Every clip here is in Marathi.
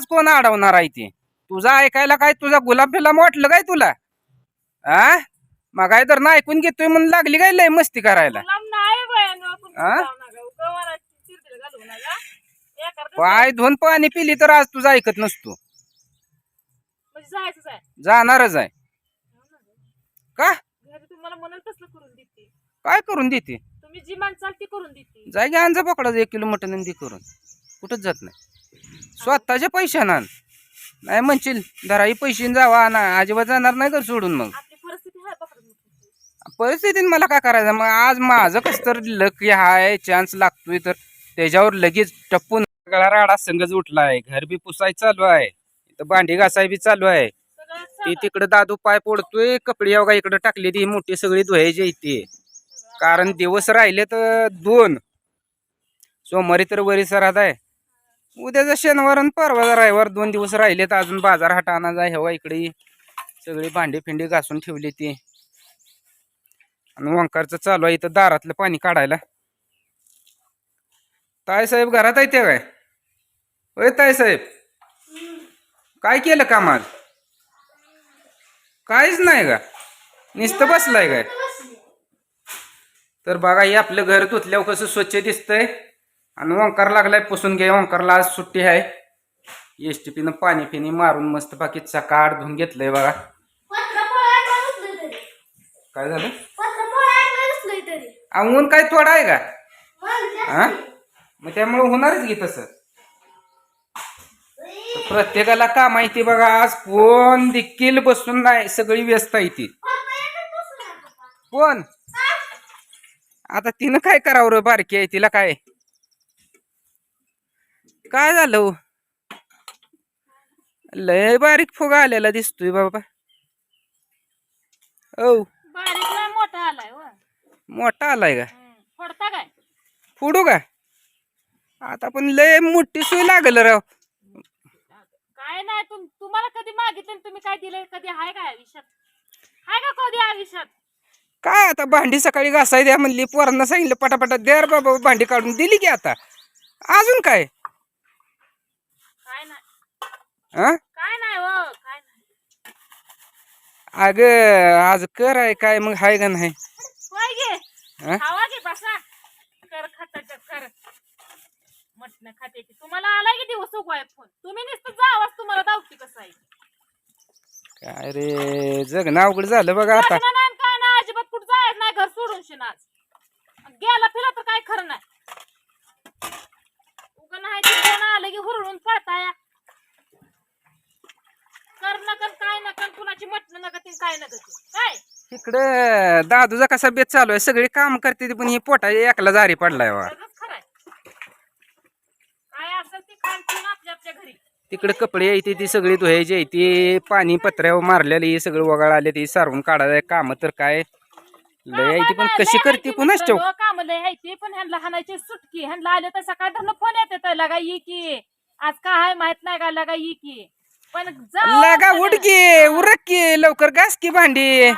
आज कोण अडवणार आहे ते? तुझा ऐकायला काय तुझा गुलाब फिलाम वाटलं काय तुला? आ? मग तर ना ऐकून घेतोय म्हणून लागली काय लय मस्ती करायला. एखादं पाय धुवून पाणी पिली तर आज तुझं ऐकत नसतो. म्हणजे आहे. जाणारच आहे. का? घरी तुम्हाला म्हणाल तसलं करून देते. काय करून देते? तुम्ही जी माणसाल ती करून देते. जाय घ्या आणजा पकडा एक किलो मटण आणि दे करून. कुठंच जात नाही. स्वतःच्या पैशानं. नाही म्हणशील धराई पैसे जावा ना अजिबात जाणार नाही घर सोडून मग. आपली परिस्थिती आहे पकडून देते. परिस्थितीने मला काय करायचं? मग आज माझं कस तर लक हाय चान्स लागतोय तर. त्याच्यावर लगेच टप्पून गळा राडा संगच उठलाय. घर बी पुसाय चालू आहे. इथं भांडी घासाय बी चालू आहे. सगळं ती तिकडे दादू पाय पडतोय कपडे अवघा इकडे टाकली ती मोठी सगळी धुवायची इथे कारण दिवस राहिले तर दोन. सोमवारी तर वरी सरात आहे. उद्याचा शनिवार आणि परवा रविवार दोन दिवस राहिले तर अजून बाजार हाट आणा जाय हवा इकडे. सगळी भांडी फिंडी घासून ठेवली ती. आणि वंकारचं चालू आहे इथं दारातलं पाणी काढायला. ताय साहेब घरात आहे ते काय? होय ताय साहेब. काय केलं कामात काहीच नाही का? नुसतं बसलाय काय? तर बघा हे आपलं घर धुतल्यावर कसं स्वच्छ दिसतंय. आणि वंकार लागलाय पुसून घे वंकारला आज सुट्टी आहे. एस टी पीनं पाणी पिणी मारून मस्त बाकी चकाड धुवून घेतलंय बघा. काय झालं? ऊन काय थोडा आहे का? हा मग त्यामुळे होणारच की तसं. प्रत्येकाला काम आहे ती बघा आज कोण देखील बसून नाही सगळी व्यस्त आहे ती. कोण आता तिनं काय करावं रे बारकी आहे तिला काय? काय झालं हो? लय बारीक फुगा आलेला दिसतोय बाबा. औ. बारीक नाही मोठा आलाय व मोठा आलाय का? हम्म. फोडता काय? फोडू का? आता पण लय मोठी सोय लागल राव. काय नाही तुम तुम्हाला कधी मागितलं आणि तुम्ही काय दिलं कधी आहे काय आयुष्यात? आहे का कधी आयुष्यात? काय आता भांडी सकाळी घासाय द्या म्हणली पोरांना सांगितलं पटापटा द्या रे बाबा भांडी काढून दिली की आता. अजून काय? हा काय नाही हो काय नाही. अग आज कर आहे काय मग हाय का नाही? होय गे? खावा गे बसा. कर खाताच्या कर. मटण खाते की. तुम्हाला आलाय की दिवस उगवाय फोन? तुम्ही नुसतं तुम्हाला दावती कसं आहे. काय रे जगणं अवघड झालं बघा आता. लग्न नाही काय नाही अजिबात कुठं जायचं नाही घर सोडून शिनाच. गेला फिरा तर काय खरं नाही उगा नाही ते कोण आलं की हुरळून पळताय कर नकन काय नकन कुणाची काय. काय? इकडे दादूचा कसा बेत चालू आहे सगळे काम करते ती पण ही पोटा एकला जारी पडलाय बा सगळंच खरं आहे. काय असेल ते खाण पिऊन आपल्या आपल्या घरी. तिकडे कपडे येते ती सगळी धुवायची आहे ती पाणी पत्र्यावर मारलेली सगळं वगाळ आले ती सारवून काढायला काम तर काय. लय आहे ती पण कशी करते कुणाच ठेव काम लय आहे ते पण ह्यांना हाणायची सुटकी ह्यांना आले तर सकाळ धरणं फोन येते तर लगा ये की. आज काय आहे माहीत नाही का लगा ये की. पण लागा. उडकी उरक लवकर घास की भांडी.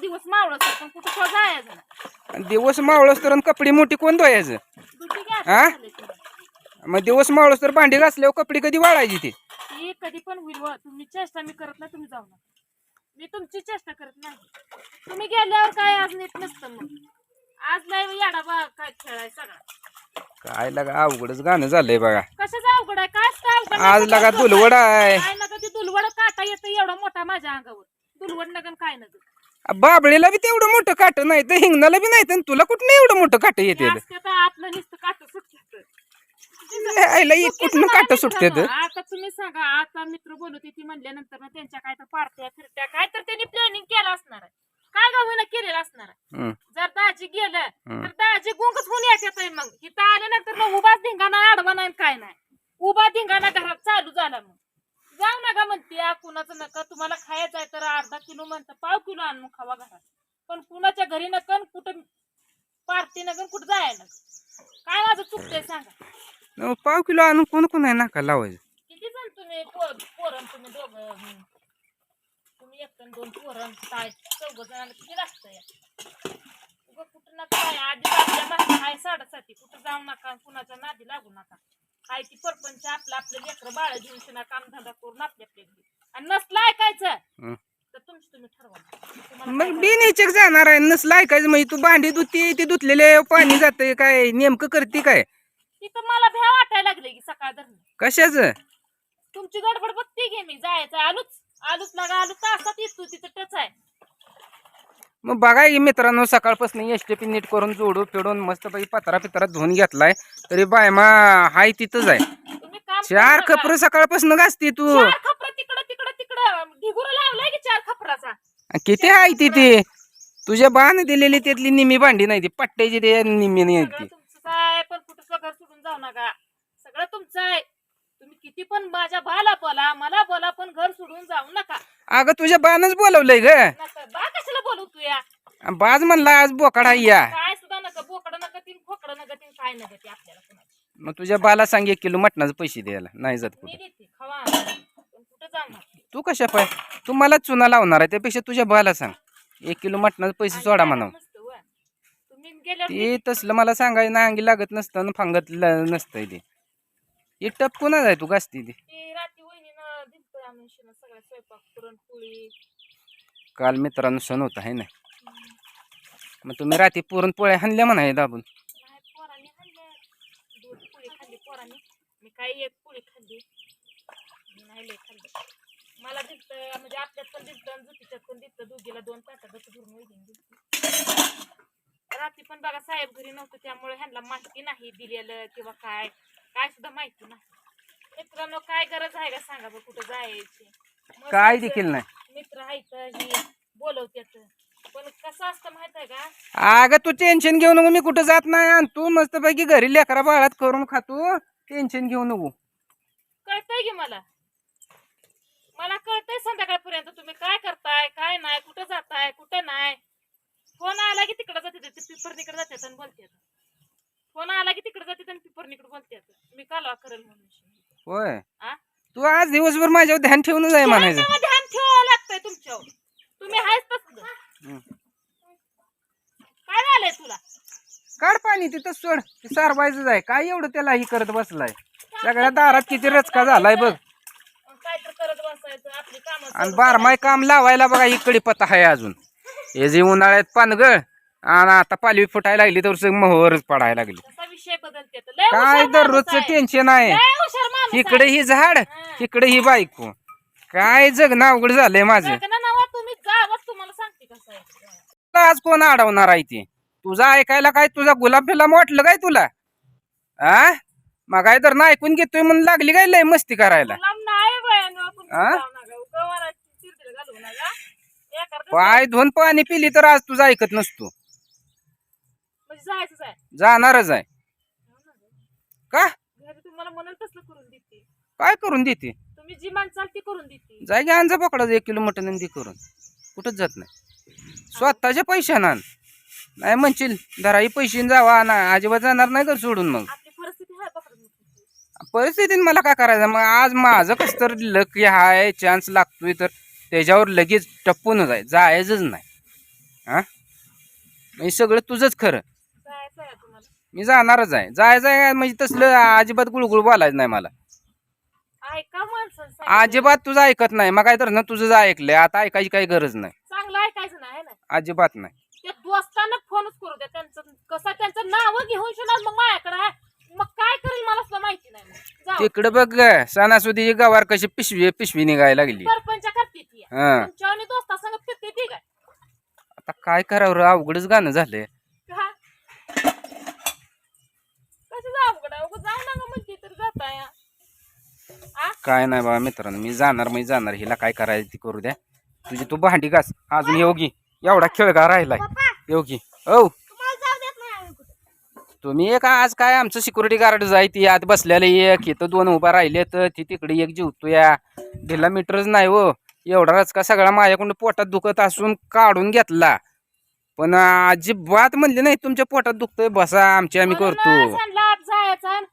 दिवस मावळत पण कुठं तो जायचं ना दिवस मावळस तर कपडे मोठी कोण धुवायचं? हा? मग दिवस मावळस तर भांडी घासल्यावर कपडे कधी वाळायची ती? कधी पण होईल. तुम्ही चेष्टा मी करत नाही तुम्ही जाऊ मी तुमची चेष्टा करत नाही. तुम्ही गेल्यावर काय आज नीट नसतं मग. आज नाही याडा बा काय खेळाय सगळा. काय लागा अवघडच गाणं झालंय बघा. कशाचं अवघड आहे? काय असतं अवघड आज नाही, लगा दुलवड आहे. काय नका ते दुलवड काटा येतं एवढा मोठा माझ्या अंगावर. दुलवड नका काय नका. बाबळीला बी तेवढं मोठं काट नाही तर हिंगणाला बी नाही तर तुला कुठं एवढं मोठं काट येते? आतलं नुसतं काट सुटत. आईला एक कुठनं काट सुटते आता तुम्ही सांगा आता मित्र बोलत ती म्हणल्यानंतर ना त्यांच्या काय तर पार्ट्या फिरत्या काय तर त्यांनी प्लॅनिंग केलं असणार आहे. काय गावं केलेलं असणार. जर दाजी गेलं. तर दाजी गुंगच होऊन येतात मग. इथं आल्यानंतर मग उभा धिंगाणा आडवा नाही काय नाही. उभा धिंगाणा घरात चालू झाला मग. जाऊ नका म्हणते "आ, कुणाचं नका. तुम्हाला खायचं आहे तर अर्धा किलो म्हणतं पाव किलो आणून खावा घरात. पण कुणाच्या घरी नका कुठं पार्टी नका कुठं जाय नका. काय माझं चुकतंय सांगा. पाव किलो आणून कोण कोण आहे नाका लावायचं? किती जण तुम्ही पोर पोरण तुम्ही दोघं? जण दोन पोरण काय चौघ जणांना किती लागतंय उगा कुठं नका काय आधी आपल्या मागं आहे साडेसाती कुठं जाऊ नका कुणाच्या नादी लागू नका. काय ती परपंच आपलं आपलं लेकरं बाळ घेऊन शिना काम धंदा करून आपल्या आपल्या घरी. आणि नसलं ऐकायचं. तर तुमची तुम्ही ठरवा. मग काय बिनचक जाणार आहे नसलं ऐकायचं म्हणजे तू भांडी धुती ते धुतलेले पाणी जातंय काय नेमकं करते काय? तिथं मला भ्या वाटायला लागले की सकाळ धरण. कशाच? तुमची गडबड बघते घे मी जायचं आलूच. आलूच लागा आलू तासात येतो तिथं टच आहे. मग बघा की मित्रांनो सकाळपासून एस टी पी नीट करून जोडू फिडून मस्तपैकी पत्रा पित्रा धुवून घेतलाय. तरी बायमा हाय तिथंच आहे. तुम्ही काम चार करू नका. खपर सकाळपासून घासती तू. चार खपर तिकडं तिकडं तिकडं. ढिगुरा लावलाय की चार खपराचा? किती आहे ती ती? तुझ्या बाण दिलेली त्यातली निम्मी भांडी नाही ती पट्ट्याची ते निम्मी नाही सगळं ती तुमचं आहे पण कुठं घर सोडून जाऊ नका. सगळं तुमचं आहे. किती पण माझ्या भाला बोला मला बोला पण घर सोडून जाऊ नका. अगं तुझ्या बाणच बोलवलंय ग. नका बा कशाला बोलू तू या? बाज म्हणला आज बोकडा या. काय सुद्धा नका बोकडं नका तीन खोकडं नका तीन काय नका ते आपल्याला कुणाची. मग तुझ्या बाला सांग एक किलो मटणाचे पैसे द्यायला. नाही जात मी कुठे देते खवा. पण कुठं जाणार? तू कशा पाय? तू मला चुना लावणार आहे त्यापेक्षा तुझ्या बाला सांग. एक किलो मटणाचे पैसे सोडा आणि म्हणाव. नसतं व. तुम्ही गेल्यावर ते तसलं मला सांगायला ना अंगी लागत नसतं आणि फांगत ल- नसतंय ते. हे टप कोणाच आहे तू गासती ते ते रात्री वहिनीनं दिलतं आम्ही सगळं स्वयंपाक पुरणपोळी काल मित्रांनो सण होता आहे ना? मग तुम्ही रात्री पुरणपोळ्या हाणल्या म्हणा दाबून? नाही पोरांनी दूध पोळी खाल्ली पोरांनी. मी काही एक पोळी खाल्ली? मी नाही लय खाल्ली. मला दिसतं म्हणजे आपल्यात पण दिसतं आणि जुतीच्यात पण दिसतं दोघीला दोन ताटाचं भरून वहिनी दिसतं रात्री पण बघा साहेब घरी नव्हतं त्यामुळे ह्यांना माहिती नाही दिलेलं किंवा काय. काय सुद्धा माहिती नाही. मित्रांनो काय गरज आहे का सांगा बरं कुठं जायची? काय देखील नाही. मित्र आहेत ही बोलवत्यात पण कसं असतं माहीत आहे का? अगं तू टेन्शन घेऊ नको मी कुठं जात नाही आणि तू मस्तपैकी घरी लेकरा बाळात करून खातो टेन्शन घेऊ नको. कळतंय की मला? मला कळतंय संध्याकाळपर्यंत तुम्ही काय करताय काय नाही कुठं जाताय कुठं नाही. फोन आला की तिकडे जाते ते पिपरणीकडे जातात आणि बोलतात फोन आला की तिकडे जाते आणि पिपरणीकडे बोलतात मी कालवा करेल म्हणून. होय. आ? तू आज दिवसभर माझ्यावर ध्यान ठेवूनच आहे म्हणायचं. ध्यान ध्यान ठेवावं लागतंय तुमच्यावर. तुम्ही आहेच तसलं. हं. काय झालंय तुला? काढ पाणी तिथं सोड. ते सारवायचंच आहे. काय एवढं त्याला ही करत बसलाय? सगळ्या दारात किती रचका झालाय बघ. काय तर करत बसायचं आपली कामं आणि बारमाय काम लावायला बघा इकडे पत्ता आहे अजून. हे जे उन्हाळ्यात पानगळ आणि आता पालवी फुटायला लागली तर मोहरच पडायला लागली. काय दररोजचं. टेन्शन आहे. इकडे ही झाड इकडे ही बायको. काय जगणं अवघड झालंय माझं. आज कोण अडवणार आहे ते? तुझा ऐकायला काय तुझा गुलाब फिलाम वाटलं काय तुला? आ? मग काय तर ना ऐकून घेतोय म्हणून लागली काय लय मस्ती करायला? पाय धुवून पाणी पिली तर आज तुझं ऐकत नसतो. म्हणजे जायचंच आहे. जाणारच आहे. का? घरी तुम्हाला म्हणून तसलं करून देते. काय करून देते? तुम्ही जी माणसाल ती करून देते. जाय घ्या अंजा पकडा एक किलो मटन आणि करून. कुठंच जात नाही. स्वतःच्या पैशानं आण. नाही म्हणशील धराई पैसे जावा ना अजिबात जाणार नाही कर सोडून मग. आपली परिस्थिती आहे पकडून देते. परिस्थितीने मला काय करायचं? मग आज माझं कसं तर लक हाय चान्स लागतोय तर त्याच्यावर लगेच टप्पूनच आहे. जायचंच नाही. हा? म्हणजे सगळं तुझंच खरं. मी जाणारच आहे. जायचं आहे म्हणजे तसलं अजिबात गुळगुळ बोलायचं नाही मला. ऐका माणसं. अजिबात तुझं ऐकत नाही. मग काय तर ना तुझं जे ऐकलंय आता ऐकायची काही गरज नाही. चांगलं ऐकायचं नाही ना? अजिबात नाही. त्या दोस्तांना फोनच करू द्या. त्यांचं कसं त्यांचं नाव घेऊन शिणार मग माझ्याकडे आहे मग काय करेल मला सुद्धा माहिती नाही मग. जाऊ. तिकडं बघ ग, सणासुदी गवार कशी पिशवी पिशवी निघायला लागली. सरपंच करते ती. हा. तुमच्या आणि दोस्ता संगत फिरते ती काय? आता काय करावं रे, अवघडच गाणं झालंय का कसं जाऊ कडा जाऊ नका म्हणते तर जाताय आ काय नाही बाबा मित्रांनो मी जाणार मी जाणार. हिला काय करायचं ती करू द्या. तुझी तू भांडी घास. अजून योगी एवढा खेळ का राहिलाय योगी औ. तुम्ही एक आज काय आमचं सिक्युरिटी गार्ड जाय ती. आत बसलेलं एक. इथं दोन उभा राहिले तर ती तिकडे एक जीवतो या. ढिला मीटरच नाही हो. एवढा रचका सगळा माझ्याकडून पोटात दुखत असून काढून घेतला. पण अजिबात म्हणले नाही तुमच्या पोटात दुखतोय. बसा आमची आम्ही करतो.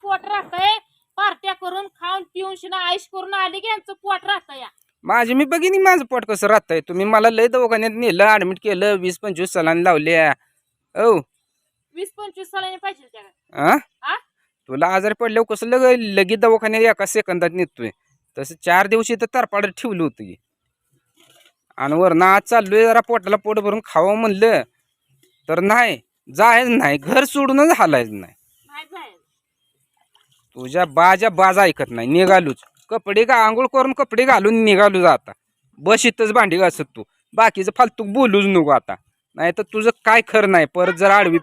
पोट राहतंय पार्ट्या करून खाऊन पिऊन शिना आईश करून आली की यांचं पोट राहतं या. माझी मी बघिनी माझं पोट कसं राहतंय. तुम्ही मला लय दवाखान्यात नेलं ऍडमिट केलं वीस पंचवीस सलान लावल्या. औ. वीस पंचवीस सालांनी पाहिजे त्या आ? आ? तुला आजारी पडल्यावर कसं लग लगेच दवाखान्यात एका सेकंदात निघतोय तसं चार दिवशी तर तरपाड ठेवलं होतं की. आणि वरनं आज चाललोय जरा पोटाला पोट भरून खावं म्हणलं. तर नाही जायच नाही. घर सोडूनच हालायचं नाही. नाही जायचं. तुझ्या बाजा बाज ऐकत नाही. निघालूच. कपडे का आंघोळ करून कपडे घालून निघालूच आता. बस इथंच भांडी घासत तू. बाकीचं फालतू बोलूच नको आता. नाही तर तुझं काय खरं नाही. परत जर आडवी